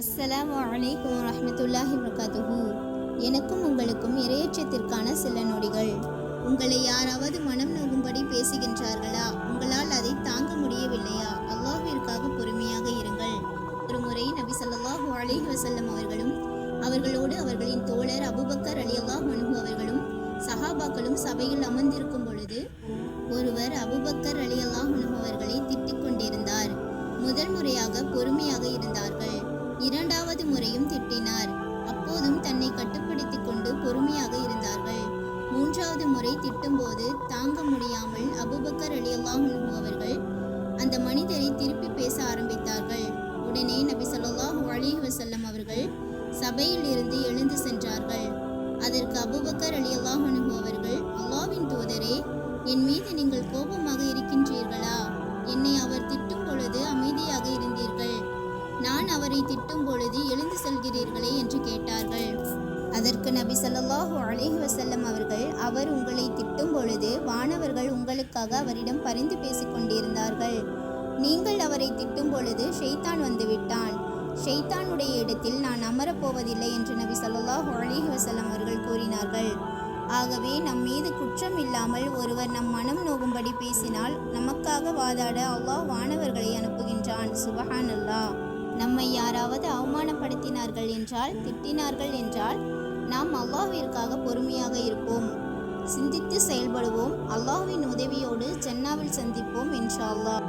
அஸ்ஸலாம் வலைக்கம் வரஹ்மத்துல்லாஹி வர்காத்துஹு எனக்கும் உங்களுக்கும் இரையச்சத்திற்கான சில நொடிகள். உங்களை யாராவது மனம் நோகும்படி பேசுகின்றார்களா? உங்களால் அதை தாங்க முடியவில்லையா? அல்லாஹிற்காக பொறுமையாக இருங்கள். ஒரு முறை நபி சல்லாஹூ அலைஹி வசல்லம் அவர்களும் அவர்களோடு அவர்களின் தோழர் அபுபக்கர் அலி அல்லாஹ் மனுகு அவர்களும் சஹாபாக்களும் சபையில் அமர்ந்திருக்கும் பொழுது ஒருவர் அபுபக்கர் அலி அல்லாஹ் மனுகு அவர்களை திட்டிக் கொண்டிருந்தார். முதல் முறையாக பொறுமையாக இருந்தார்கள். இரண்டாவது முறையும் திட்டினார். அப்போதும் தன்னை கட்டுப்படுத்திக் கொண்டு பொறுமையாக இருந்தார்கள். மூன்றாவது முறை திட்டும்போது தாங்க முடியாமல் அபூபக்கர் ரலியல்லாஹு அன்ஹு அவர்கள் அந்த மனிதரை திருப்பி பேச ஆரம்பித்தார்கள். உடனே நபி சொல்லாஹு அலைஹி வசல்லம் அவர்கள் சபையில் இருந்து எழுந்து சென்றார்கள். அதற்கு அபூபக்கர் ரலியல்லாஹு அன்ஹு அவர்கள் அல்லாவின் தூதரே என் மீது நீங்கள் கோபமாக இருக்கின்றீர்களா? என்னை அவர் திட்டும் பொழுது அமைதியாக இருந்தீர்கள். நான் அவரை திட்டும் நபி ஸல்லல்லாஹு அலிஹி வசல்லம் அவர்கள் அவர் உங்களை திட்டும் பொழுது வானவர்கள் உங்களுக்காக அவரிடம் பரிந்து பேசிக் கொண்டிருந்தார்கள். நீங்கள் அவரை திட்டும் பொழுது ஷெய்தான் வந்துவிட்டான் ஷெய்தானுடைய இடத்தில் நான் அமரப்போவதில்லை என்று நபி ஸல்லல்லாஹு அலிஹி வசல்லம் அவர்கள் கூறினார்கள். ஆகவே நம் மீது குற்றம் இல்லாமல் ஒருவர் நம் மனம் நோகும்படி பேசினால் நமக்காக வாதாட அல்லாஹ் வானவர்களை அனுப்புகின்றான். சுபஹான் அல்லாஹ் நம்மை யாராவது அவமானப்படுத்தினார்கள் என்றால் திட்டினார்கள் என்றால் நாம் அல்லாஹ்விற்காக பொறுமையாக இருப்போம். சிந்தித்து செயல்படுவோம். அல்லாஹ்வின் உதவியோடு சென்னாவில் சந்திப்போம் இன்ஷா அல்லாஹ்.